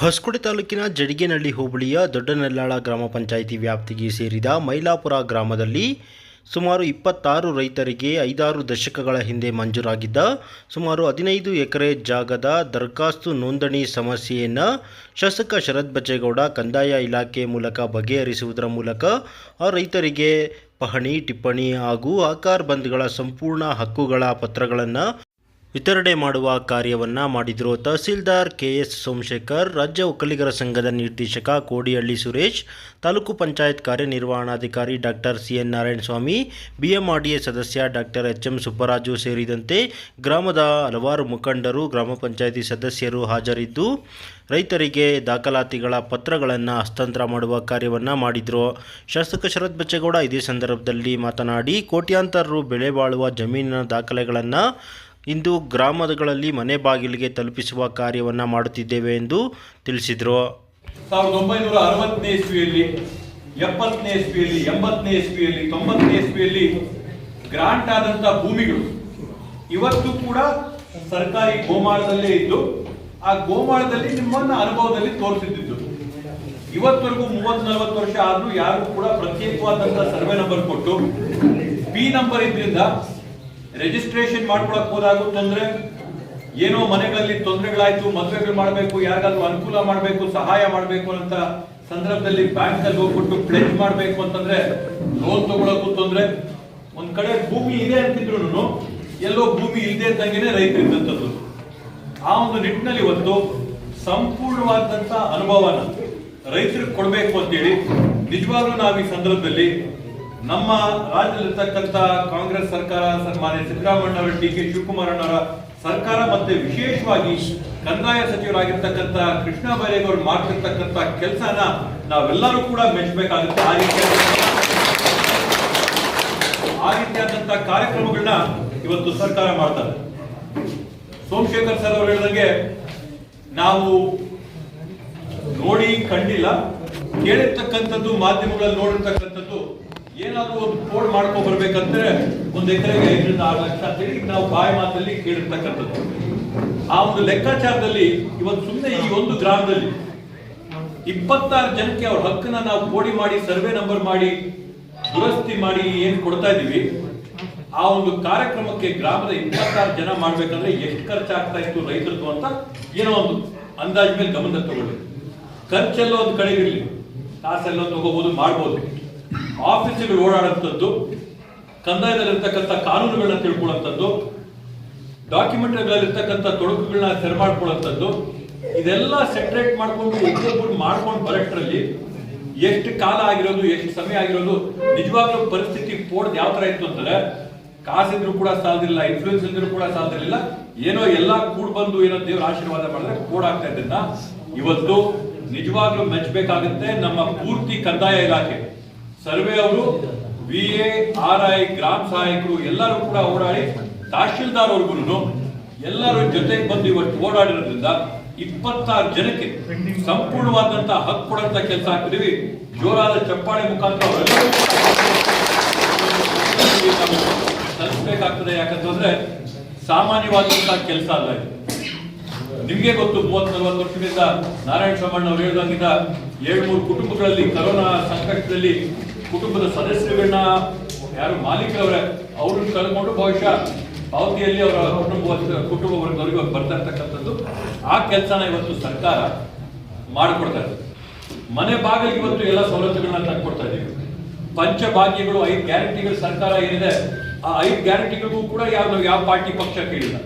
ಹೊಸಕೋಟೆ ತಾಲೂಕಿನ ಜಡಿಗೇನಹಳ್ಳಿ ಹೋಬಳಿಯ ದೊಡ್ಡನೆಲ್ಲಾಳ ಗ್ರಾಮ ಪಂಚಾಯಿತಿ ವ್ಯಾಪ್ತಿಗೆ ಸೇರಿದ ಮೈಲಾಪುರ ಗ್ರಾಮದಲ್ಲಿ ಸುಮಾರು ಇಪ್ಪತ್ತಾರು ರೈತರಿಗೆ ಐದಾರು ದಶಕಗಳ ಹಿಂದೆ ಮಂಜೂರಾಗಿದ್ದ ಸುಮಾರು ಹದಿನೈದು ಎಕರೆ ಜಾಗದ ದರಖಾಸ್ತು ನೋಂದಣಿ ಸಮಸ್ಯೆಯನ್ನು ಶಾಸಕ ಶರತ್ ಬಚ್ಚೇಗೌಡ ಕಂದಾಯ ಇಲಾಖೆ ಮೂಲಕ ಬಗೆಹರಿಸುವುದರ ಮೂಲಕ ಆ ರೈತರಿಗೆ ಪಹಣಿ, ಟಿಪ್ಪಣಿ ಹಾಗೂ ಆಕಾರ್ ಬಂದ್ಗಳ ಸಂಪೂರ್ಣ ಹಕ್ಕುಗಳ ಪತ್ರಗಳನ್ನು ವಿತರಣೆ ಮಾಡುವ ಕಾರ್ಯವನ್ನು ಮಾಡಿದರು ತಹಸೀಲ್ದಾರ್ ಕೆ ಎಸ್ ಸೋಮಶೇಖರ್, ರಾಜ್ಯ ಒಕ್ಕಲಿಗರ ಸಂಘದ ನಿರ್ದೇಶಕ ಕೋಡಿಹಳ್ಳಿ ಸುರೇಶ್, ತಾಲೂಕು ಪಂಚಾಯತ್ ಕಾರ್ಯನಿರ್ವಹಣಾಧಿಕಾರಿ doctor C N Narayanaswamy, BMRDA ಸದಸ್ಯ ಡಾಕ್ಟರ್ ಎಚ್ ಎಂ ಸುಬ್ಬರಾಜು ಸೇರಿದಂತೆ ಗ್ರಾಮದ ಹಲವಾರು ಮುಖಂಡರು, ಗ್ರಾಮ ಪಂಚಾಯಿತಿ ಸದಸ್ಯರು ಹಾಜರಿದ್ದು, ರೈತರಿಗೆ ದಾಖಲಾತಿಗಳ ಪತ್ರಗಳನ್ನು ಹಸ್ತಾಂತರ ಮಾಡುವ ಕಾರ್ಯವನ್ನು ಮಾಡಿದರು. ಶಾಸಕ ಶರತ್ ಬಚ್ಚೇಗೌಡ ಇದೇ ಸಂದರ್ಭದಲ್ಲಿ ಮಾತನಾಡಿ, ಕೋಟ್ಯಾಂತರ ರು ಬೆಲೆ ಬಾಳುವ ಜಮೀನಿನ ದಾಖಲೆಗಳನ್ನು ಇಂದು ಗ್ರಾಮಗಳಲ್ಲಿ ಮನೆ ಬಾಗಿಲಿಗೆ ತಲುಪಿಸುವ ಕಾರ್ಯವನ್ನು ಮಾಡುತ್ತಿದ್ದೇವೆ ಎಂದು ತಿಳಿಸಿದರು. ಸಾವಿರದ ಒಂಬೈನೂರ ಅರವತ್ತನೇ ಇಸ್ವಿಯಲ್ಲಿ ಎಪ್ಪತ್ತನೇ ಇಸ್ವಿಯಲ್ಲಿ ಎಂಬತ್ತನೇ ಇಸ್ವಿಯಲ್ಲಿ ತೊಂಬತ್ತನೇ ಇಸ್ವಿಯಲ್ಲಿ ಗ್ರಾಂಟ್ ಆದಂತ ಭೂಮಿಗಳು ಇವತ್ತು ಕೂಡ ಸರ್ಕಾರಿ ಗೋಮಾಳದಲ್ಲೇ ಇದ್ದು, ಆ ಗೋಮಾಳದಲ್ಲಿ ನಿಮ್ಮನ್ನ ಅನುಭವದಲ್ಲಿ ತೋರಿಸಿದ್ದು. ಇವತ್ತವರೆಗೂ ಮೂವತ್ ನಲವತ್ತು ವರ್ಷ ಆದ್ರೂ ಯಾರು ಕೂಡ ಪ್ರತ್ಯೇಕವಾದಂತಹ ಸರ್ವೆ ನಂಬರ್ ಕೊಟ್ಟು ಪಿ ನಂಬರ್ ಇದ್ರಿಂದ ರಿಜಿಸ್ಟ್ರೇಷನ್ ಮಾಡ್ಕೊಳಕ್ ಹೋದಾಗೂ ತೊಂದರೆ ಏನೋ ಮನೆಗಳಲ್ಲಿ ತೊಂದರೆಗಳಾಯ್ತು, ಮದುವೆಗಳು ಮಾಡಬೇಕು, ಯಾರಿಗಾದ್ರೂ ಅನುಕೂಲ ಮಾಡಬೇಕು, ಸಹಾಯ ಮಾಡಬೇಕು ಅಂತ ಸಂದರ್ಭದಲ್ಲಿ ಬ್ಯಾಂಕ್ ಅಲ್ಲಿ ಹೋಗ್ಬಿಟ್ಟು ಪ್ಲೇಸ್ ಮಾಡಬೇಕು ಅಂತಂದ್ರೆ ಲೋನ್ ತಗೊಳಕ್ಕೂ ತೊಂದ್ರೆ. ಒಂದ್ ಕಡೆ ಭೂಮಿ ಇದೆ ಅಂತಿದ್ರು ಎಲ್ಲೋ ಭೂಮಿ ಇಲ್ಲದೆ ಇದ್ದಂಗೆನೆ ರೈತರಿದ್ದಂಥದ್ದು ಆ ಒಂದು ನಿಟ್ಟಿನಲ್ಲಿ ಇವತ್ತು ಸಂಪೂರ್ಣವಾದಂತ ಅನುಭವನ ರೈತರಿಗೆ ಕೊಡಬೇಕು ಅಂತೇಳಿ ನಿಜವಾಗ್ಲೂ ನಾವು ಈ ಸಂದರ್ಭದಲ್ಲಿ ನಮ್ಮ ರಾಜ್ಯದಲ್ಲಿರ್ತಕ್ಕಂಥ ಕಾಂಗ್ರೆಸ್ ಸರ್ಕಾರ, ಸನ್ಮಾನ್ಯ ಸಿದ್ದರಾಮಯ್ಯ ಡಿ ಕೆ ಶಿವಕುಮಾರ್ ಅವರ ಸರ್ಕಾರ ಮತ್ತೆ ವಿಶೇಷವಾಗಿ ಕಂದಾಯ ಸಚಿವರಾಗಿರ್ತಕ್ಕಂಥ ಕೃಷ್ಣ ಬೈರೇಗೌಡ ಮಾಡ್ತಿರ್ತಕ್ಕಂಥ ಕೆಲಸನ ನಾವೆಲ್ಲರೂ ಕೂಡ ಮೆಚ್ಚಬೇಕಾಗುತ್ತೆ ಆ ರೀತಿಯಾದಂತ ಆ ರೀತಿಯಾದಂತಹ ಕಾರ್ಯಕ್ರಮಗಳನ್ನ ಇವತ್ತು ಸರ್ಕಾರ ಮಾಡ್ತಾರೆ. ಸೋಮಶೇಖರ್ ಸರ್ ಅವರು ಹೇಳಿದಂಗೆ ನಾವು ನೋಡಿ, ಕಂಡಿಲ್ಲ. ಕೇಳಿರ್ತಕ್ಕಂಥದ್ದು, ಮಾಧ್ಯಮಗಳಲ್ಲಿ ನೋಡಿರ್ತಕ್ಕಂಥದ್ದು ಏನಾದ್ರೂ ಒಂದು ಕೋಡ್ ಮಾಡ್ಕೊ ಬರ್ಬೇಕಂದ್ರೆ ಒಂದ್ ಎಕರೆಗೆ ಐದರಿಂದ ಆರು ಲಕ್ಷ ಅಂತೇಳಿ ನಾವು ಬಾಯಿ ಮಾತಲ್ಲಿ ಕೇಳಿರ್ತಕ್ಕಂಥದ್ದು. ಆ ಒಂದು ಲೆಕ್ಕಾಚಾರದಲ್ಲಿ ಇವತ್ತು ಸುಮ್ಮನೆ ಈ ಒಂದು ಗ್ರಾಮದಲ್ಲಿ ಇಪ್ಪತ್ತಾರು ಜನಕ್ಕೆ ಅವ್ರ ಹಕ್ಕನ್ನ ನಾವು ಕೋಡಿ ಮಾಡಿ, ಸರ್ವೆ ನಂಬರ್ ಮಾಡಿ, ದುರಸ್ತಿ ಮಾಡಿ ಏನ್ ಕೊಡ್ತಾ ಇದೀವಿ ಆ ಒಂದು ಕಾರ್ಯಕ್ರಮಕ್ಕೆ ಗ್ರಾಮದ ಇಪ್ಪತ್ತಾರು ಜನ ಮಾಡ್ಬೇಕಂದ್ರೆ ಎಷ್ಟು ಖರ್ಚಾಗ್ತಾ ಇತ್ತು ರೈತರದ್ದು ಅಂತ ಏನೋ ಒಂದು ಅಂದಾಜ್ ಮೇಲೆ ಗಮನ ತಗೊಳ್ಳಿ. ಖರ್ಚೆಲ್ಲ ಒಂದು ಕಡೆಗಿರ್ಲಿ ಕಾಸೆಲ್ಲ ತಗೋಬಹುದು ಮಾಡ್ಬೋದು. ಆಫೀಸ್ಗಳು ಓಡಾಡುವಂಥದ್ದು, ಕಂದಾಯದಲ್ಲಿರ್ತಕ್ಕಂಥ ಕಾನೂನುಗಳನ್ನ ತಿಳ್ಕೊಳ್ಳುವಂಥದ್ದು ಡಾಕ್ಯುಮೆಂಟ್ಗಳಲ್ಲಿರ್ತಕ್ಕಂಥ ತೊಡಕುಗಳನ್ನ ಸರಿ ಮಾಡ್ಕೊಳ್ಳುವಂಥದ್ದು, ಇದೆಲ್ಲ ಸೆಪರೇಟ್ ಮಾಡ್ಕೊಂಡು ಒಬ್ಬೊಬ್ಬರು ಮಾಡ್ಕೊಂಡು ಬರೋಷ್ಟರಲ್ಲಿ ಎಷ್ಟು ಕಾಲ ಆಗಿರೋದು, ಎಷ್ಟು ಸಮಯ ಆಗಿರೋದು, ನಿಜವಾಗ್ಲೂ ಪರಿಸ್ಥಿತಿ ಪೋಡ್ದು ಯಾವ ತರ ಇತ್ತು ಅಂತಂದ್ರೆ, ಕಾಸಿದ್ರು ಕೂಡ ಸಾಲದಿಲ್ಲ ಇನ್ಫ್ಲೂಯೆನ್ಸ್ ಇದ್ರು ಕೂಡ ಸಾಲದಿರಲಿಲ್ಲ, ಏನೋ ಎಲ್ಲ ಕೂಡ್ ಬಂದು ಏನೋ ದೇವರ ಆಶೀರ್ವಾದ ಮಾಡಿದ್ರೆ ಕೋಡ್ ಆಗ್ತಾ ಇದ್ದ ಇವತ್ತು ನಿಜವಾಗ್ಲೂ ಮೆಚ್ಚಬೇಕಾಗುತ್ತೆ ನಮ್ಮ ಪೂರ್ತಿ ಕಂದಾಯ ಇಲಾಖೆ. ಸರ್ವೆ ಅವರು, ವಿ ಎ, ಆರ್ ಐ, ಗ್ರಾಮ ಸಹಾಯಕರು ಎಲ್ಲರೂ ಕೂಡ ಓಡಾಡಿ ತಹಶೀಲ್ದಾರ್ ಅವ್ರಿಗೂ ಎಲ್ಲರೂ ಜೊತೆಗೆ ಬಂದು ಇವತ್ತು ಓಡಾಡಿರೋದ್ರಿಂದ ಇಪ್ಪತ್ತಾರು ಜನಕ್ಕೆ ಸಂಪೂರ್ಣವಾದಂತಹ ಹಕ್ಕು ಕೊಡಂತ ಕೆಲಸ ಹಾಕಿದೀವಿ ಜೋರಾದ ಚಪ್ಪಾಳೆ ಮುಖಾಂತರ ತಲುಪಬೇಕಾಗ್ತದೆ. ಯಾಕಂತಂದ್ರೆ ಸಾಮಾನ್ಯವಾದಂತಹ ಕೆಲಸ ಅಲ್ಲ ಇದು. ನಿಮಗೆ ಗೊತ್ತು ಮೂವತ್ ನಲವತ್ತು ವರ್ಷದಿಂದ ನಾರಾಯಣ ಸ್ವಾಮಣ್ಣ ಅವರು ಹೇಳಿದಂಗಿದ್ದ ಏಳು ಮೂರು ಕುಟುಂಬಗಳಲ್ಲಿ ಕರೋನಾ ಸಂಕಷ್ಟದಲ್ಲಿ ಕುಟುಂಬದ ಸದಸ್ಯರುಗಳನ್ನ ಯಾರು ಮಾಲೀಕರವರೇ, ಅವ್ರನ್ನ ಕಳ್ಕೊಂಡು ಬಹುಶಃ ಪಾವತಿಯಲ್ಲಿ ಅವರ ಕುಟುಂಬ ಕುಟುಂಬ ವರ್ಗದವರಿಗೆ ಬರ್ತಾ ಇರ್ತಕ್ಕಂಥದ್ದು ಆ ಕೆಲಸನ ಇವತ್ತು ಸರ್ಕಾರ ಮಾಡಿಕೊಡ್ತಾ ಇದೆ. ಮನೆ ಬಾಗಿಲಿಗೆ ಇವತ್ತು ಎಲ್ಲ ಸವಲತ್ತುಗಳನ್ನ ತಂದ್ಕೊಡ್ತಾ ಇದೀವಿ ಪಂಚಭಾಗ್ಯಗಳು, ಐದು ಗ್ಯಾರಂಟಿಗಳು ಸರ್ಕಾರ ಏನಿದೆ, ಆ ಐದು ಗ್ಯಾರಂಟಿಗಳಿಗೂ ಕೂಡ ಯಾವ ನಾವು ಯಾವ ಪಾರ್ಟಿ ಪಕ್ಷ ಕೇಳಿಲ್ಲ.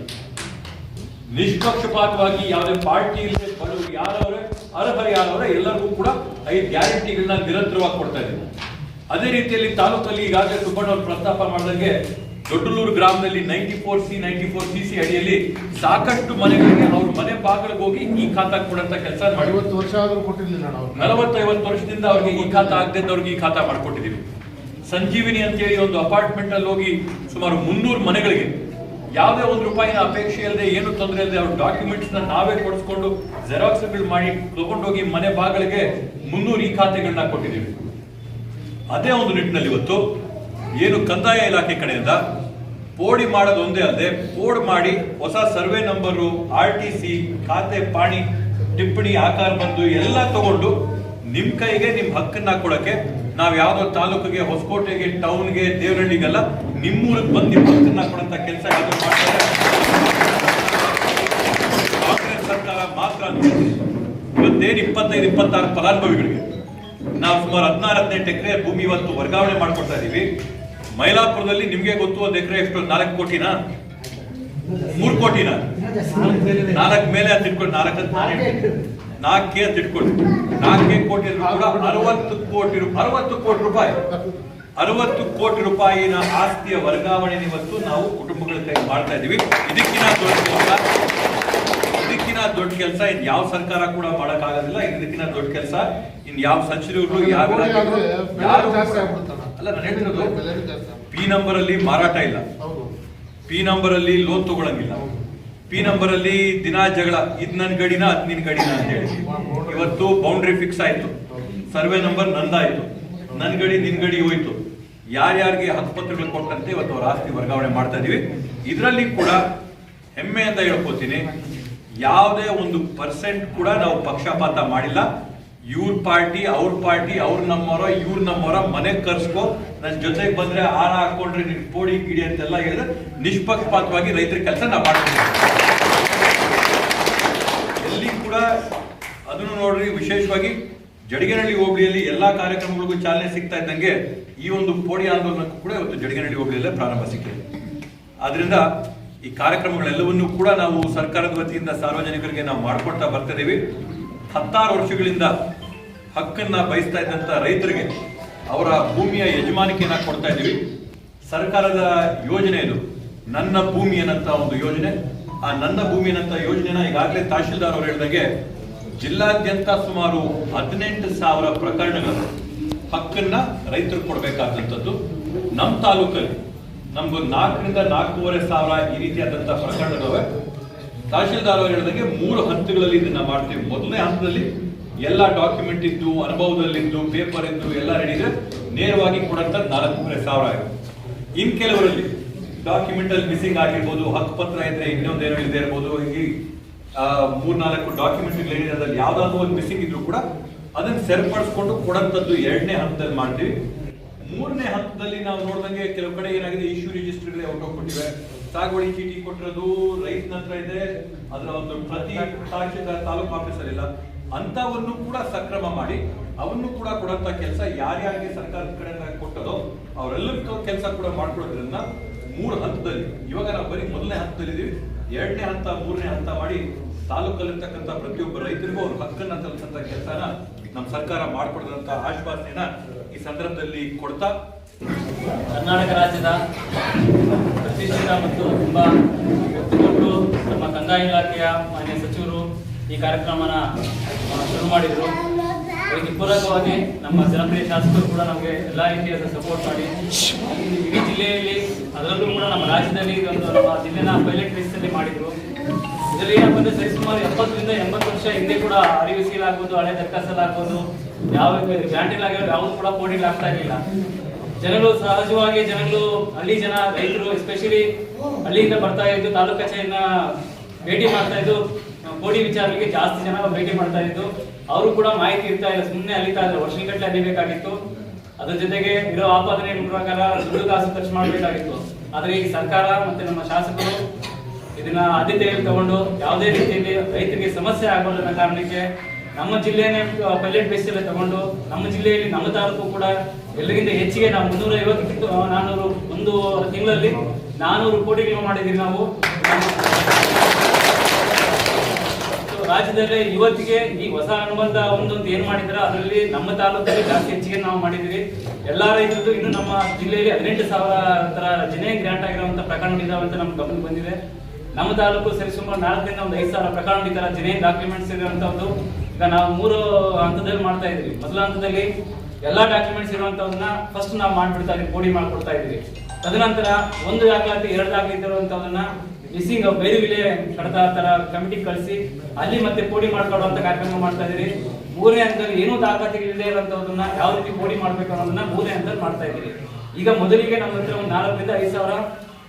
ನಿಷ್ಪಕ್ಷಪಾತವಾಗಿ ಯಾವುದೇ ಪಾರ್ಟಿ ಇಲ್ಲದೆ ಬಡವರು ಯಾರವರೇ ಅರ್ಹರು ಯಾರವರೇ ಎಲ್ಲರಿಗೂ ಕೂಡ ಐದು ಗ್ಯಾರಂಟಿಗಳನ್ನ ನಿರಂತರವಾಗಿ ಕೊಡ್ತಾ ಇದ್ದೀವಿ ಅದೇ ರೀತಿಯಲ್ಲಿ ತಾಲೂಕಲ್ಲಿ ಈಗಾಗಲೇ ಸುಬ್ಬಣ್ಣ ಅವರು ಪ್ರಸ್ತಾಪ ಮಾಡಿದಂಗೆ ದೊಡ್ಡಲೂರು ಗ್ರಾಮದಲ್ಲಿ ninety four C ninety four C C ಅಡಿಯಲ್ಲಿ ಸಾಕಷ್ಟು ಮನೆಗಳಿಗೆ ಅವ್ರ ಮನೆ ಬಾಗಿಲಿಗೆ ಹೋಗಿ ಈ ಖಾತಾ ಕೊಡಂತ ಕೆಲಸ ಮಾಡಿ. ವರ್ಷ ಆದ್ರೂ ಕೊಟ್ಟಿರ್ಲಿಲ್ಲ ನಾವು ನಲವತ್ತೈವತ್ತು ವರ್ಷದಿಂದ ಅವ್ರಿಗೆ ಈ ಖಾತಾ ಆಗದಿದ್ದವ್ರಿಗೆ ಈ ಖಾತಾ ಮಾಡ್ಕೊಟ್ಟಿದ್ದೀವಿ. ಸಂಜೀವಿನಿ ಅಂತೇಳಿ ಒಂದು ಅಪಾರ್ಟ್ಮೆಂಟ್ ಅಲ್ಲಿ ಹೋಗಿ ಸುಮಾರು ಮುನ್ನೂರು ಮನೆಗಳಿಗೆ ಯಾವುದೇ ಒಂದು ರೂಪಾಯಿನ ಅಪೇಕ್ಷೆ ಇಲ್ಲದೆ ಏನು ತೊಂದರೆ ಇಲ್ಲದೆ ಅವ್ರ ಡಾಕ್ಯುಮೆಂಟ್ಸ್ನ ನಾವೇ ಕೊಡಿಸ್ಕೊಂಡು ಜೆರಾಕ್ಸ್ಗಳು ಮಾಡಿ ತಗೊಂಡೋಗಿ ಮನೆ ಬಾಗಿಲಿಗೆ ಮುನ್ನೂರು ಈ ಖಾತೆಗಳನ್ನ ಕೊಟ್ಟಿದ್ದೀವಿ. ಅದೇ ಒಂದು ನಿಟ್ಟಿನಲ್ಲಿ ಇವತ್ತು ಏನು ಕಂದಾಯ ಇಲಾಖೆ ಕಡೆಯಿಂದ ಪೋಡಿ ಮಾಡೋದೊಂದೇ ಅಲ್ಲದೆ, ಪೋಡ್ ಮಾಡಿ ಹೊಸ survey number, R T C ಖಾತೆ ಪಾಣಿ ಟಿಪ್ಪಣಿ ಆಕಾರ ಬಂದು ಎಲ್ಲ ತಗೊಂಡು ನಿಮ್ಮ ಕೈಗೆ ನಿಮ್ಮ ಹಕ್ಕನ್ನ ಕೊಡಕ್ಕೆ ನಾವು ಯಾವುದೋ ತಾಲೂಕಿಗೆ, ಹೊಸಕೋಟೆಗೆ, ಟೌನ್ಗೆ ದೇವರಹಳ್ಳಿಗೆಲ್ಲ ನಿಮ್ಮೂರಿಗೆ ಬಂದು ನಿಮ್ ಹಕ್ಕನ್ನ ಕೊಡಂತ ಕೆಲಸ ಮಾಡ್ತಾರೆ ಕಾಂಗ್ರೆಸ್ ಸರ್ಕಾರ ಮಾತ್ರ. ಇವತ್ತೇನು ಇಪ್ಪತ್ತೈದು, ಇಪ್ಪತ್ತಾರು ಫಲಾನುಭವಿಗಳಿಗೆ ನಾವು ಸುಮಾರು ಹದಿನಾರು ಹದಿನೆಂಟು ಎಕರೆ ಭೂಮಿ ಇವತ್ತು ವರ್ಗಾವಣೆ ಮಾಡ್ಕೊಡ್ತಾ ಇದೀವಿ. ಮೈಲಾಪುರದಲ್ಲಿ ನಿಮ್ಗೆ ಗೊತ್ತು ಒಂದು ಎಕರೆ ಎಷ್ಟು ನಾಲ್ಕು ಕೋಟಿನಾ? ಮೂರು ಕೋಟಿನಾ? ನಾಲ್ಕು ಮೇಲೆ ಅಂತ ಇಟ್ಕೊಂಡು ನಾಲ್ಕು. ನಾಲ್ಕೇ ಅಂತ ಇಟ್ಕೊಳ್ಳಿ ನಾಲ್ಕೇ ಕೋಟಿ ಅರವತ್ತು ಕೋಟಿ ಅರವತ್ತು ಕೋಟಿ ರೂಪಾಯಿ. ಅರವತ್ತು ಕೋಟಿ ರೂಪಾಯಿನ ಆಸ್ತಿಯ ವರ್ಗಾವಣೆ ಇವತ್ತು ನಾವು ಕುಟುಂಬಗಳ ಕೈ ಮಾಡ್ತಾ ಇದೀವಿ. ಇದಕ್ಕಿನ ದೊಡ್ಡ ಕೆಲಸ ಇದು ಯಾವ ಸರ್ಕಾರ ಕೂಡ ಮಾಡಕ್ಕಾಗೋದಿಲ್ಲ. ಇದಕ್ಕಿನ ದೊಡ್ಡ ಕೆಲಸ. ಇನ್ ಯಾವ ಸಚಿವರು ಯಾವ ಯಾರು ಅಲ್ಲ ನಾನು ಹೇಳ್ತಿರೋದು. ಪಿ ನಂಬರ್ ಅಲ್ಲಿ ಮಾರಾಟ ಇಲ್ಲ. ಪಿ ನಂಬರ್ ಅಲ್ಲಿ ಲೋನ್ ತಗೊಳಂಗಿಲ್ಲ. ಪಿ ನಂಬರ್ ಅಲ್ಲಿ ದಿನ ಜಗಳ ಇದ್ ನನ್ ಗಡಿನ ಅದ್ ನಿನ್ ಗಡಿನ ಅಂತ ಹೇಳಿ. ಇವತ್ತು ಬೌಂಡ್ರಿ ಫಿಕ್ಸ್ ಆಯ್ತು. ಸರ್ವೆ ನಂಬರ್ ನಂದಾಯ್ತು. ನನ್ ಗಡಿ ನಿನ್ ಗಡಿ ಹೋಯ್ತು. ಯಾರ್ಯಾರಿಗೆ ಹಕ್ಕುಪತ್ರಗಳು ಕೊಟ್ಟಂತೆ ಇವತ್ತು ಅವ್ರ ಆಸ್ತಿ ವರ್ಗಾವಣೆ ಮಾಡ್ತಾ ಇದೀವಿ. ಇದರಲ್ಲಿ ಕೂಡ ಹೆಮ್ಮೆ ಅಂತ ಹೇಳ್ಕೊತೀನಿ. ಯಾವುದೇ ಒಂದು ಪರ್ಸೆಂಟ್ ಕೂಡ ನಾವು ಪಕ್ಷಪಾತ ಮಾಡಿಲ್ಲ. ಇವ್ರ ಪಾರ್ಟಿ, ಅವ್ರ ಪಾರ್ಟಿ, ಅವ್ರ ನಮ್ಮವರ ಇವ್ರ ನಮ್ಮವರ ಮನೆಗೆ ಕರ್ಸ್ಕೊ ನನ್ನ ಜೊತೆಗೆ ಬಂದ್ರೆ ಹಾರ ಹಾಕೊಂಡ್ರೆ ನಿನ್ ಪೋಡಿ ಗಿಡಿ ಅಂತೆಲ್ಲ ಹೇಳಿದ್ರೆ ನಿಷ್ಪಕ್ಷಪಾತವಾಗಿ ರೈತರ ಕೆಲಸ ನಾವು ಮಾಡ್ತೀವಿ ಎಲ್ಲಿ ಕೂಡ ಅದನ್ನು ನೋಡ್ರಿ, ವಿಶೇಷವಾಗಿ ಜಡಿಗನಹಳ್ಳಿ ಹೋಬಳಿಯಲ್ಲಿ ಎಲ್ಲಾ ಕಾರ್ಯಕ್ರಮಗಳಿಗೂ ಚಾಲನೆ ಸಿಗ್ತಾ ಇದ್ದಂಗೆ ಈ ಒಂದು ಪೋಡಿ ಆಂದೋಲನಕ್ಕೂ ಕೂಡ ಇವತ್ತು ಜಡಿಗನಹಳ್ಳಿ ಹೋಬಳಿಯಲ್ಲೇ ಪ್ರಾರಂಭ ಸಿಕ್ಕಿದೆ. ಆದ್ರಿಂದ ಈ ಕಾರ್ಯಕ್ರಮಗಳೆಲ್ಲವನ್ನೂ ಕೂಡ ನಾವು ಸರ್ಕಾರದ ವತಿಯಿಂದ ಸಾರ್ವಜನಿಕರಿಗೆ ನಾವು ಮಾಡ್ಕೊಡ್ತಾ ಬರ್ತಿದ್ದೀವಿ ಹತ್ತಾರು ವರ್ಷಗಳಿಂದ ಹಕ್ಕನ್ನು ಬಯಸ್ತಾ ಇದ್ದಂಥ ರೈತರಿಗೆ ಅವರ ಭೂಮಿಯ ಯಜಮಾನಿಕೆಯನ್ನು ಕೊಡ್ತಾ ಇದ್ದೀವಿ ಸರ್ಕಾರದ ಯೋಜನೆ ಇದು. ನನ್ನ ಭೂಮಿ ಅನ್ನಂಥ ಒಂದು ಯೋಜನೆ. ಆ ನನ್ನ ಭೂಮಿ ಅನ್ನಂಥ ಯೋಜನೆನ ಈಗಾಗಲೇ ತಹಶೀಲ್ದಾರ್ ಅವರು ಹೇಳಿದಂಗೆ ಜಿಲ್ಲಾದ್ಯಂತ ಸುಮಾರು ಹದಿನೆಂಟು ಸಾವಿರ ಪ್ರಕರಣಗಳು ಹಕ್ಕನ್ನ ರೈತರು ಕೊಡಬೇಕಾದಂಥದ್ದು ನಮ್ಮ ತಾಲೂಕಲ್ಲಿ ನಮ್ಗೊಂದು ನಾಲ್ಕರಿಂದ ನಾಲ್ಕೂವರೆ ಸಾವಿರ ಈ ರೀತಿಯಾದಂಥ ಪ್ರಕರಣಗಳವೆ. ತಹಶೀಲ್ದಾರ್ ಅವರು ಹೇಳಿದಂಗೆ ಮೂರು ಹಂತಗಳಲ್ಲಿ ಇದನ್ನ ಮಾಡ್ತೀವಿ. ಮೊದಲನೇ ಹಂತದಲ್ಲಿ ಎಲ್ಲ ಡಾಕ್ಯುಮೆಂಟ್ ಇದ್ದು, ಅನುಭವದಲ್ಲಿದ್ದು ಪೇಪರ್ ಇದ್ದು ಎಲ್ಲ ರೆಡಿ ಇದೆ. ನೇರವಾಗಿ ಕೊಡಂತ ನಾಲ್ಕೂವರೆ ಸಾವಿರ ಆಗಿದೆ. ಇನ್ ಕೆಲವರಲ್ಲಿ ಡಾಕ್ಯುಮೆಂಟ್ ಅಲ್ಲಿ ಮಿಸ್ಸಿಂಗ್ ಆಗಿರ್ಬೋದು ಹಕ್ಕುಪತ್ರ ಇದ್ರೆ ಇನ್ನೊಂದೇನೋ ಇಲ್ಲದೆ ಇರ್ಬೋದು, ಹೀಗೆ ಮೂರ್ನಾಲ್ಕು ಡಾಕ್ಯುಮೆಂಟ್ ಏನಿದೆ, ಅದ್ರಲ್ಲಿ ಯಾವ್ದಾದ್ರು ಒಂದು ಮಿಸ್ಸಿಂಗ್ ಇದ್ರು ಕೂಡ ಅದನ್ನ ಸರಿಪಡಿಸ್ಕೊಂಡು ಕೊಡಂತದ್ದು ಎರಡನೇ ಹಂತದಲ್ಲಿ ಮಾಡ್ತೀವಿ. ಮೂರನೇ ಹಂತದಲ್ಲಿ ನಾವು ನೋಡಿದಂಗೆ ಕೆಲವು ಕಡೆ ಏನಾಗಿದೆ ಇಶ್ಯೂ ರಿಜಿಸ್ಟರ್ ಕೊಟ್ಟಿವೆ. ಸಾಗುವಳಿ ಚೀಟಿ ಕೊಟ್ಟಿರೋದು ರೈತನ ಹತ್ರ ಇದೆ. ಅದರ ಒಂದು ಪ್ರತಿ ತಹಶೀಲ್ದಾರ್ ತಾಲೂಕು ಆಫೀಸರ್ ಇಲ್ಲ. ಅಂತವನ್ನು ಕೂಡ ಸಕ್ರಮ ಮಾಡಿ ಅವನ್ನು ಕೂಡ ಕೊಡಂತ ಕೆಲಸ ಯಾರ್ಯಾರಿಗೆ ಸರ್ಕಾರದ ಕಡೆಯಿಂದ ಕೊಟ್ಟದೋ ಅವರೆಲ್ಲರಿಗೂ ಕೆಲಸ ಕೂಡ ಮಾಡ್ಕೊಡೋದ್ರಿಂದ ಮೂರು ಹಂತದಲ್ಲಿ, ಇವಾಗ ನಾವು ಬರೀ ಮೊದಲನೇ ಹಂತದಲ್ಲಿ ಎರಡನೇ ಹಂತ, ಮೂರನೇ ಹಂತ ಮಾಡಿ ತಾಲೂಕಲ್ಲಿರ್ತಕ್ಕಂಥ ಪ್ರತಿಯೊಬ್ಬ ರೈತರಿಗೂ ಅವ್ರ ಹಕ್ಕನ್ನ ತಲುಪಂತ ಕೆಲಸನ ಸರ್ಕಾರ ಮಾಡಿಕೊಡದಂತ ಆಶ್ವಾಸನೆಯನ್ನ ಈ ಸಂದರ್ಭದಲ್ಲಿ ಕೊಡ್ತಾ ಕರ್ನಾಟಕ ರಾಜ್ಯದ ಪ್ರತಿಷ್ಠಿತ ಮತ್ತು ತುಂಬ ಒತ್ತುಕೊಟ್ಟು ನಮ್ಮ ಕಂದಾಯ ಇಲಾಖೆಯ ಮಾನ್ಯ ಸಚಿವರು ಈ ಕಾರ್ಯಕ್ರಮನ ಶುರು ಮಾಡಿದರು. ಇದಕ್ಕೆ ಪೂರಕವಾಗಿ ನಮ್ಮ ಜನಪ್ರಿಯ ಶಾಸಕರು ಕೂಡ ನಮಗೆ ಎಲ್ಲ ರೀತಿಯಾದ ಸಪೋರ್ಟ್ ಮಾಡಿ. ಇಡೀ ಜಿಲ್ಲೆಯಲ್ಲಿ ಅದರಲ್ಲೂ ಕೂಡ ನಮ್ಮ ರಾಜ್ಯದಲ್ಲಿ ಇದೊಂದು ನಮ್ಮ ಜಿಲ್ಲೆನ ಪೈಲಟ್ ಬೇಸಲ್ಲಿ ಮಾಡಿದರು. ಇದರಲ್ಲಿ ಏನಪ್ಪಂದ್ರೆ ಸರಿ ಸರಿಸುಮಾರು ಎಪ್ಪತ್ತರಿಂದ ಎಂಬತ್ತು ವರ್ಷ ಹಿಂದೆ ಕೂಡ ಅರಿವಿಸೀಲ್ ಆಗ್ಬೋದು, ಹಳೆ ದಕ್ಕಸಲ್ ಆಗ್ಬೋದು. ಯಾವ ಗ್ಯಾಂಟಿಲ್ ಆಗಿರೋ ಕೂಡ ಪೋಟಿಲ್ ಆಗ್ತಾ ಇರಲಿಲ್ಲ ಜನಗಳು ಸಹಜವಾಗಿ ಜನಗಳು, ಹಳ್ಳಿ ಜನ, ರೈತರು ಎಸ್ಪೆಷಲಿ ಹಳ್ಳಿಯಿಂದ ಬರ್ತಾ ಇದ್ದು, ತಾಲೂಕು ಕಚೇರಿನ ಭೇಟಿ ಮಾಡ್ತಾ ಇದ್ದು ಕೋಡಿ ವಿಚಾರಗಳಿಗೆ ಜಾಸ್ತಿ ಜನ ಭೇಟಿ ಮಾಡ್ತಾ ಇದ್ದು, ಅವರು ಕೂಡ ಮಾಹಿತಿ ಇರ್ತಾ ಇಲ್ಲ ಸುಮ್ಮನೆ ಅಲಿತಾ ಇದ್ರು ವರ್ಷಗಟ್ಟಲೆ ಅಲಿಬೇಕಾಗಿತ್ತು. ಅದ್ರ ಜೊತೆಗೆ ಇರೋ ಆಪಾದನೆ ಪ್ರಕಾರ ದುಡ್ಡು ಕಾಸು ಖರ್ಚು ಮಾಡಬೇಕಾಗಿತ್ತು. ಆದ್ರೆ ಈ ಸರ್ಕಾರ ಮತ್ತೆ ನಮ್ಮ ಶಾಸಕರು ಇದನ್ನ ಆದ್ಯತೆಯಲ್ಲಿ ತಗೊಂಡು ಯಾವುದೇ ರೀತಿಯಲ್ಲಿ ರೈತರಿಗೆ ಸಮಸ್ಯೆ ಅನ್ನೋ ಕಾರಣಕ್ಕೆ ನಮ್ಮ ಜಿಲ್ಲೆನೇ ಪೈಲಟ್ ಬೇಸಲ್ಲಿ ತಗೊಂಡು ನಮ್ಮ ಜಿಲ್ಲೆಯಲ್ಲಿ, ನಮ್ಮ ತಾಲೂಕು ಕೂಡ ಎಲ್ಲರಿಗಿಂತ ಹೆಚ್ಚಿಗೆ ನಾವು ಮುನ್ನೂರ ಐವತ್ತಕ್ಕಿಂತ ನಾನ್ನೂರು ಒಂದು ತಿಂಗಳಲ್ಲಿ ನಾನೂರು ಕೋಟಿಗಳು ಮಾಡಿದ್ದೀವಿ ನಾವು. ರಾಜ್ಯದಲ್ಲಿ ಇವತ್ತಿಗೆ ಈ ಹೊಸ ಅನುಬಂಧ ಒಂದೊಂದು ಏನ್ ಮಾಡಿದ್ರ ಅದರಲ್ಲಿ ನಮ್ಮ ತಾಲೂಕಲ್ಲಿ ಜಾಸ್ತಿ ಹೆಚ್ಚಿಗೆ ನಾವು ಮಾಡಿದ್ವಿ ಎಲ್ಲಾ ರೈತರದ್ದು ಇನ್ನು ನಮ್ಮ ಜಿಲ್ಲೆಯಲ್ಲಿ ಹದಿನೆಂಟು ಸಾವಿರ ತರ ಜನೇ ಗ್ರಾಂಟ್ ಆಗಿರುವಂತ ಪ್ರಕರಣಗಳಿದಾವೆ ಅಂತ ನಮ್ಮ ಗಮನಕ್ಕೆ ಬಂದಿದೆ. ನಮ್ಮ ತಾಲೂಕು ಸರಿಸುಮಾರು ನಾಲ್ಕರಿಂದ ಒಂದು ಐದು ಸಾವಿರ ಪ್ರಕರಣ ಈ ತರ ಜನೇ ಡಾಕ್ಯುಮೆಂಟ್ಸ್ ಇರುವಂತಹದ್ದು ಈಗ ನಾವು ಮೂರು ಹಂತದಲ್ಲಿ ಮಾಡ್ತಾ ಇದೀವಿ ಮೊದಲ ಹಂತದಲ್ಲಿ ಎಲ್ಲಾ ಡಾಕ್ಯುಮೆಂಟ್ಸ್ ಇರುವಂತವನ್ನ ಫಸ್ಟ್ ನಾವು ಮಾಡ್ಬಿಡ್ತಾ ಇದ್ದೀವಿ ಕೋಡಿ ಮಾಡ್ಕೊಡ್ತಾ ಇದೀವಿ. ತದನಂತರ ಒಂದು ದಾಖಲಾತಿ, ಎರಡು ದಾಖಲಾತಿ ಇರುವಂತವನ್ನ ಮಿಸ್ಸಿಂಗ್ ಬೇರೆ ವಿಲೆ ಕಡತ ತರ ಕಮಿಟಿ ಕಳಿಸಿ, ಅಲ್ಲಿ ಮತ್ತೆ ಪೋಡಿ ಮಾಡ್ಕೊಳ್ಳುವಂತ ಕಾರ್ಯಕ್ರಮ ಮಾಡ್ತಾ ಇದೀವಿ. ಮೂರನೇ ಹಂತದಲ್ಲಿ ಏನೂ ದಾಖಲಾತಿಗಳಿಲ್ಲದೆ ಇರುವಂತವನ್ನ ಯಾವ ರೀತಿ ಪೋಡಿ ಮಾಡ್ಬೇಕು ಅನ್ನೋದನ್ನ ಮೂರನೇ ಹಂತದಲ್ಲಿ ಮಾಡ್ತಾ ಇದೀವಿ. ಈಗ ಮೊದಲಿಗೆ ನಮ್ಮ ಹತ್ರ ಒಂದು ನಾಲ್ಕರಿಂದ ಐದು ಸಾವಿರ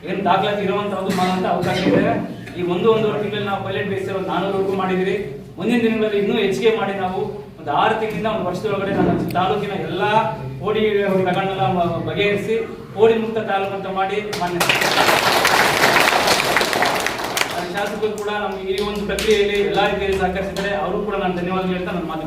ಏನು ದಾಖಲಾತಿ ಇರುವಂತಹದ್ದು ಮಾಡುವಂತ ಅವಕಾಶ ಇದೆ. ಈ ಒಂದು ಒಂದೂವರೆ ತಿಂಗಳಲ್ಲಿ ನಾವು ಪೈಲಟ್ ಬೇಸ್ ಒಂದು ನಾನೂರವರೆಗೂ ಮಾಡಿದಿರಿ ಮುಂದಿನ ದಿನಗಳಲ್ಲಿ ಇನ್ನೂ ಹೆಚ್ಚಿಗೆ ಮಾಡಿ ನಾವು ಒಂದು ಆರು ತಿಂಗಳಿಂದ ಒಂದು ವರ್ಷದೊಳಗಡೆ ನಮ್ಮ ತಾಲೂಕಿನ ಎಲ್ಲ ಕೋಡಿ ಪ್ರಕರಣಗಳ ಬಗೆಹರಿಸಿ ಕೋಡಿ ಮುಕ್ತ ತಾಲೂಕು ಅಂತ ಮಾಡಿ ಮಾನ್ಯ ಶಾಸಕರು ಕೂಡ ನಮಗೆ ಈ ಒಂದು ಪ್ರಕ್ರಿಯೆಯಲ್ಲಿ ಎಲ್ಲ ರೀತಿಯಲ್ಲಿ ಸಹಕರಿಸಿದ್ದಾರೆ. ಅವರು ಕೂಡ ನಾನು ಧನ್ಯವಾದಗಳು ಹೇಳ್ತಾ ನನ್ನ ಮಾತು